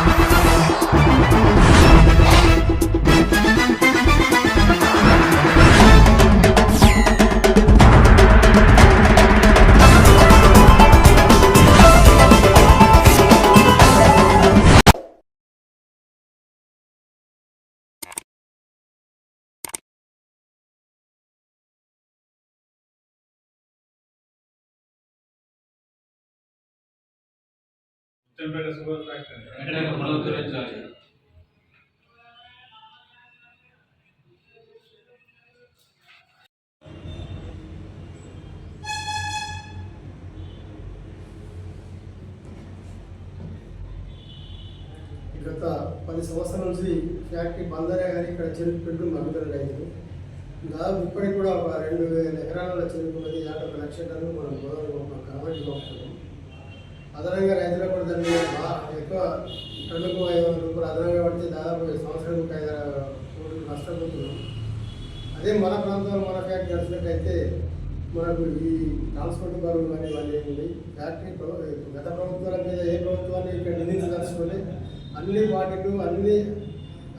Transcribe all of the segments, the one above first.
Música Muthyampet sugar factory వెంటనే పునరుద్ధరించాలి గత పది సంవత్సరాల నుంచి ఫ్యాక్టరీ బందరే కానీ ఇక్కడ చెరుకు పెట్టుకుని మరుగుదల రైతులు. దాదాపు ఇప్పటికి కూడా ఒక రెండు వేల ఎకరాల చెరుకు యాభై ఒక లక్ష టన్ను మనం గోదావరి కాబట్టి పంపుతున్నాం అదనంగా రైతులకు కూడా దాన్ని ఎక్కువ టన్నుకు ఐదు వందల రూపాయలు అదనంగా పడితే దాదాపు సంవత్సరానికి ఒక ఐదు కోట్లు నష్టపోతున్నాం. అదే మన ప్రాంతంలో మన ఫ్యాక్టరీ నడిచినట్టయితే మనకు ఈ ట్రాన్స్పోర్ట్ బరువు కానీ ఇవన్నీ ఉంది ఫ్యాక్టరీ గత ప్రభుత్వాల మీద ఏ ప్రభుత్వాన్ని ఇక్కడ నిందించదలుచుకొని అన్ని పార్టీలు అన్ని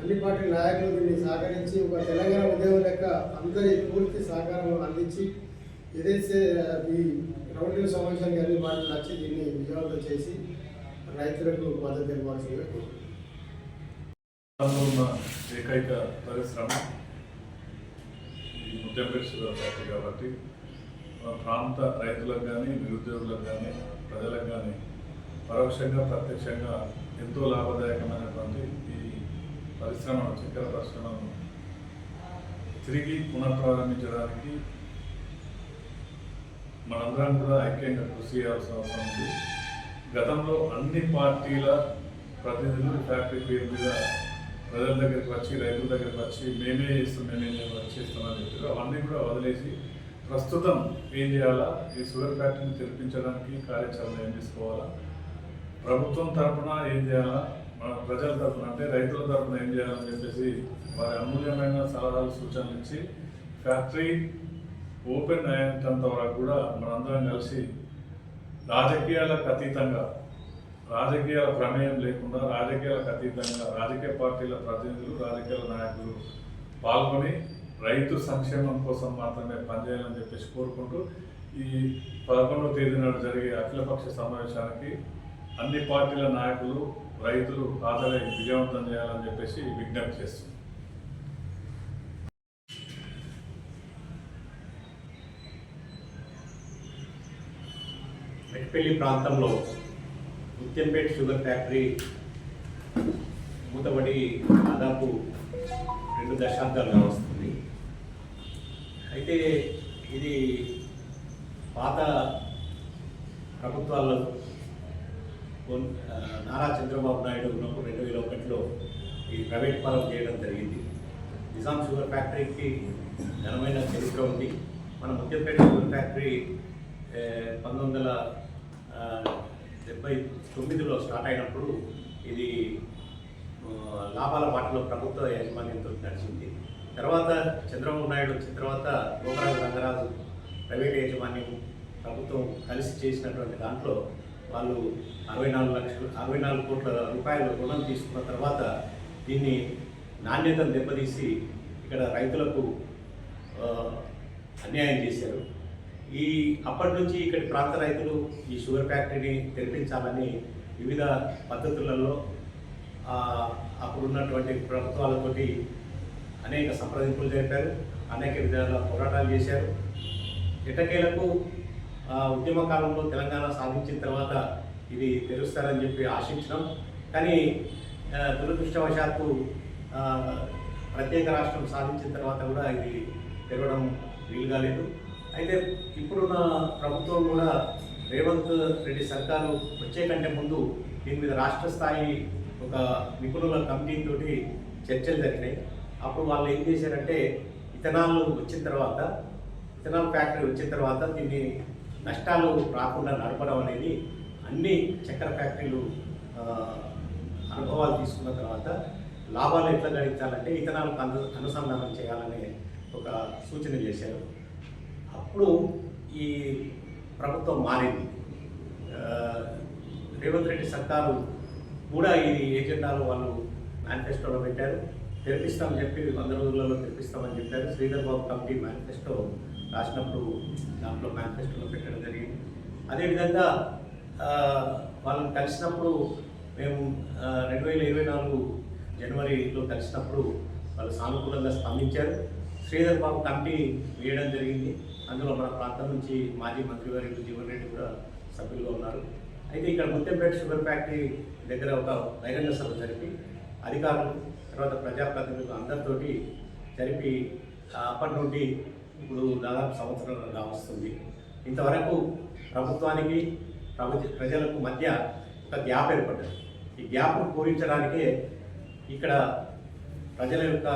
అన్ని పార్టీ నాయకులు దీన్ని సహకరించి ఒక తెలంగాణ ఉద్యోగం లెక్క అందరి పూర్తి సహకారం అందించి ఏదైతే ఈ రెవెన్యూ సంబంధించిన అన్ని వాటిని వచ్చి దీన్ని విజయవంతం చేసి రైతులకు మద్దతు ఇవ్వాల్సిందిగా ఉన్న ఏకైక పరిశ్రమ ఈ ముత్యంపేట ఫ్యాక్టరీ కాబట్టి ప్రాంత రైతులకు కానీ నిరుద్యోగులకు కానీ ప్రజలకు కానీ పరోక్షంగా ప్రత్యక్షంగా ఎంతో లాభదాయకమైనటువంటి ఈ పరిశ్రమను చక్కెర పరిశ్రమను తిరిగి పునఃప్రారంభించడానికి మనందరం కూడా ఐక్యంగా కృషి చేయాల్సిన అవసరం ఉంది. గతంలో అన్ని పార్టీల ప్రతినిధులు ఫ్యాక్టరీ పేరు మీద ప్రజల దగ్గరికి వచ్చి రైతుల దగ్గరికి వచ్చి మేమే చేస్తాం మేమే చేస్తామని చెప్పారు. అవన్నీ కూడా వదిలేసి ప్రస్తుతం ఏం చేయాలా? ఈ షుగర్ ఫ్యాక్టరీని తెరిపించడానికి కార్యాచరణ ఏం తీసుకోవాలా? ప్రభుత్వం తరఫున ఏం చేయాలా? మన ప్రజల తరఫున అంటే రైతుల తరఫున ఏం చేయాలని చెప్పేసి వారి అమూల్యమైన సలహాలు సూచనలు ఇచ్చి ఫ్యాక్టరీ ఓపెన్ అయ్యేంత వరకు కూడా మనందరం కలిసి రాజకీయాలకు అతీతంగా రాజకీయాల ప్రమేయం లేకుండా రాజకీయాలకు అతీతంగా రాజకీయ పార్టీల ప్రతినిధులు రాజకీయాల నాయకులు పాల్గొని రైతు సంక్షేమం కోసం మాత్రమే పనిచేయాలని చెప్పేసి కోరుకుంటూ ఈ పదకొండవ తేదీ నాడు జరిగే అఖిలపక్ష సమావేశానికి అన్ని పార్టీల నాయకులు రైతులు హాజరై విజయవంతం చేయాలని చెప్పేసి విజ్ఞప్తి చేస్తుంది మెట్పల్లి ప్రాంతంలో ముత్యంపేట షుగర్ ఫ్యాక్టరీ మూతబడి దాదాపు రెండు దశాబ్దాలుగా వస్తుంది. అయితే ఇది పాత ప్రభుత్వాల్లో నారా చంద్రబాబు నాయుడు ఉన్నప్పుడు రెండు వేల ఒకటిలో ఈ ప్రైవేట్ పరం చేయడం జరిగింది. నిజాం షుగర్ ఫ్యాక్టరీకి ఘనమైన చరిత్ర ఉంది. మన ముత్యంపేట షుగర్ ఫ్యాక్టరీ పంతొమ్మిది వందల డెబ్బై తొమ్మిదిలో స్టార్ట్ అయినప్పుడు ఇది లాభాల బాటలో ప్రభుత్వ యాజమాన్యంతో నడిచింది. తర్వాత చంద్రబాబు నాయుడు వచ్చిన తర్వాత గోపరాజు రంగరాజు ప్రైవేట్ యాజమాన్యం ప్రభుత్వం కలిసి చేసినటువంటి దాంట్లో వాళ్ళు అరవై నాలుగు లక్షలు అరవై నాలుగు కోట్ల రూపాయలు రుణం తీసుకున్న తర్వాత దీన్ని నాణ్యతను దెబ్బతీసి ఇక్కడ రైతులకు అన్యాయం చేశారు. ఈ అప్పటి నుంచి ఇక్కడి ప్రాంత రైతులు ఈ షుగర్ ఫ్యాక్టరీని తెరిపించాలని వివిధ పద్ధతులలో అప్పుడున్నటువంటి ప్రభుత్వాలతోటి అనేక సంప్రదింపులు జరిపారు అనేక విధాల పోరాటాలు చేశారు. ఎటకేలకు ఉద్యమకాలంలో ఉద్యమ కాలంలో తెలంగాణ సాధించిన తర్వాత ఇది తెరుస్తారని చెప్పి ఆశించినాం. కానీ దురదృష్టవశాత్తు ప్రత్యేక రాష్ట్రం సాధించిన తర్వాత కూడా ఇది తెరవడం వీలు కాలేదు అయితే ఇప్పుడున్న ప్రభుత్వం కూడా రేవంత్ రెడ్డి సర్కారు వచ్చే కంటే ముందు దీని మీద రాష్ట్ర స్థాయి ఒక నిపుణుల కమిటీతో చర్చలు జరిగినాయి. అప్పుడు వాళ్ళు ఏం చేశారంటే ఇథనాల్ వచ్చిన తర్వాత ఇథనాల్ ఫ్యాక్టరీ వచ్చిన తర్వాత దీన్ని నష్టాలు రాకుండా నడపడం అనేది అన్ని చక్కెర ఫ్యాక్టరీలు అనుభవాలు తీసుకున్న తర్వాత లాభాలు ఎట్లా గడించాలంటే ఇథనాల్కు అను అనుసంధానం చేయాలనే ఒక సూచన చేశారు. అప్పుడు ఈ ప్రభుత్వం మారింది. రేవంత్ రెడ్డి సర్కారు కూడా ఈ ఏజెండాలో వాళ్ళు మేనిఫెస్టోలో పెట్టారు. తెరిపిస్తామని చెప్పి వంద రోజులలో తెరిపిస్తామని చెప్పారు. శ్రీధర్ బాబు కమిటీ మేనిఫెస్టో రాసినప్పుడు దాంట్లో మేనిఫెస్టోలో పెట్టడం జరిగింది. అదేవిధంగా వాళ్ళని కలిసినప్పుడు మేము రెండు వేల ఇరవై నాలుగు జనవరిలో కలిసినప్పుడు వాళ్ళు సానుకూలంగా స్పందించారు. శ్రీధర్ బాబు కమిటీ వేయడం జరిగింది. అందులో మన ప్రాంతం నుంచి మాజీ మంత్రి గారి జీవన్ రెడ్డి కూడా సభ్యులుగా ఉన్నారు. అయితే ఇక్కడ ముత్యంపేట షుగర్ ఫ్యాక్టరీ దగ్గర ఒక బహిరంగ సభ జరిపి అధికారులు తర్వాత ప్రజాప్రతినిధులు అందరితోటి జరిపి అప్పటి నుండి ఇప్పుడు దాదాపు సంవత్సరం వస్తుంది ఇంతవరకు ప్రభుత్వానికి ప్రభు ప్రజలకు మధ్య ఒక గ్యాప్ ఏర్పడ్డది. ఈ గ్యాప్ను పూరించడానికే ఇక్కడ ప్రజల యొక్క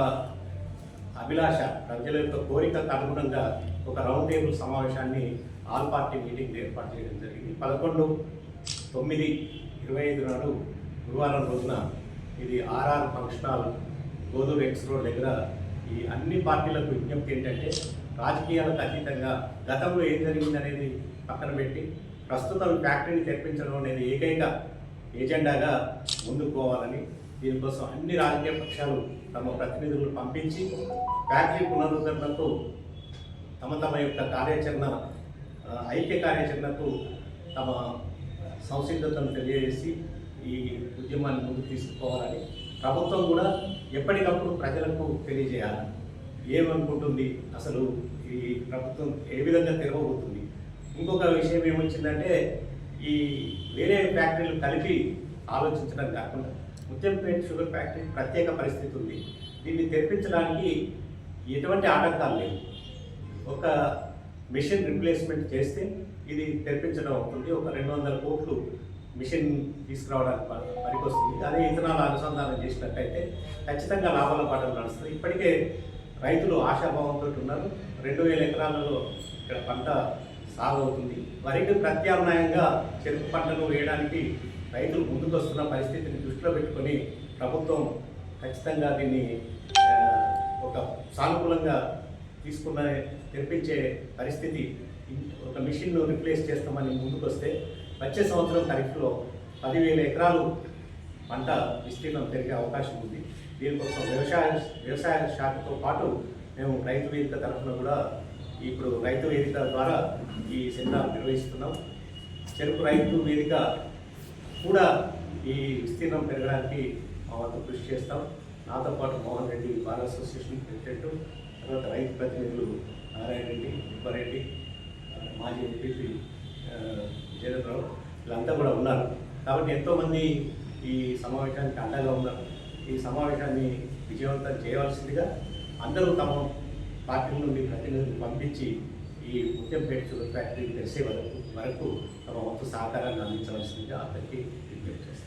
అభిలాష ప్రజల యొక్క కోరికకు అనుగుణంగా ఒక రౌండ్ టేబుల్ సమావేశాన్ని ఆల్ పార్టీ మీటింగ్ ఏర్పాటు చేయడం జరిగింది. పదకొండు తొమ్మిది ఇరవై ఐదు నాడు గురువారం రోజున ఇది RR function hall Godur X road దగ్గర ఈ అన్ని పార్టీలకు విజ్ఞప్తి ఏంటంటే రాజకీయాలకు అతీతంగా గతంలో ఏం జరిగింది అనేది పక్కన పెట్టి ప్రస్తుతం ఫ్యాక్టరీని తెప్పించడం అనేది ఏకైక ఏజెండాగా ముందుకు పోవాలని దీనికోసం అన్ని రాజకీయ పక్షాలు తమ ప్రతినిధులను పంపించి ఫ్యాక్టరీ పునరుద్ధరణతో తమ తమ యొక్క కార్యాచరణ ఐక్య కార్యాచరణకు తమ సంసిద్ధతను తెలియజేసి ఈ ఉద్యమాన్ని ముందుకు తీసుకుపోవాలని ప్రభుత్వం కూడా ఎప్పటికప్పుడు ప్రజలకు తెలియజేయాలి. ఏమనుకుంటుంది? అసలు ఈ ప్రభుత్వం ఏ విధంగా తిరగబోతుంది ఇంకొక విషయం ఏమొచ్చిందంటే ఈ వేరే ఫ్యాక్టరీలు కలిపి ఆలోచించడం కాకుండా ముత్యంపేట షుగర్ ఫ్యాక్టరీ ప్రత్యేక పరిస్థితి ఉంది. దీన్ని తెరిపించడానికి ఎటువంటి ఆటంకాలు లేవు. ఒక మిషన్ రిప్లేస్మెంట్ చేస్తే ఇది తెరిపించడం అవుతుంది. ఒక రెండు వందల కోట్లు మిషన్ తీసుకురావడానికి పనికొస్తుంది. అదే ఇతనాలు అనుసంధానం చేసినట్టయితే ఖచ్చితంగా లాభాల పాటలు నడుస్తుంది ఇప్పటికే రైతులు ఆశాభావంతో ఉన్నారు. రెండు వేల ఎకరాలలో ఇక్కడ పంట సాగు అవుతుంది వరికి ప్రత్యామ్నాయంగా చెరుకు పంటను వేయడానికి రైతులు ముందుకు వస్తున్న పరిస్థితిని దృష్టిలో పెట్టుకొని ప్రభుత్వం ఖచ్చితంగా దీన్ని ఒక సానుకూలంగా తీసుకున్న తెప్పించే పరిస్థితి. ఒక మిషన్ను రిప్లేస్ చేస్తామని ముందుకు వస్తే వచ్చే సంవత్సరం ఖరీఫ్లో పదివేల ఎకరాలు పంట విస్తీర్ణం పెరిగే అవకాశం ఉంది. దీనికోసం వ్యవసాయ వ్యవసాయ శాఖతో పాటు మేము రైతు వేదిక తరఫున కూడా ఇప్పుడు రైతు వేదిక ద్వారా ఈ సెమినార్ నిర్వహిస్తున్నాం. చెరుకు రైతు వేదిక కూడా ఈ విస్తీర్ణం పెరగడానికి మా వంతు కృషి చేస్తాం. నాతో పాటు Mohan Reddy bar association president తర్వాత రైతు ప్రతినిధులు నారాయణ రెడ్డి సుబ్బారెడ్డి మాజీ ఎంపీపీ జగన్రావు వీళ్ళంతా కూడా ఉన్నారు. కాబట్టి ఎంతోమంది ఈ సమావేశానికి అండగా ఉన్నారు. ఈ సమావేశాన్ని విజయవంతం చేయవలసిందిగా అందరూ తమ పార్టీ నుండి ప్రతినిధులు పంపించి ఈ ముత్యంపేట షుగర్ ఫ్యాక్టరీ తెలిసే వరకు వరకు తమ వంతు సహకారాన్ని అందించవలసిందిగా అందరికీ విజ్ఞప్తి చేస్తారు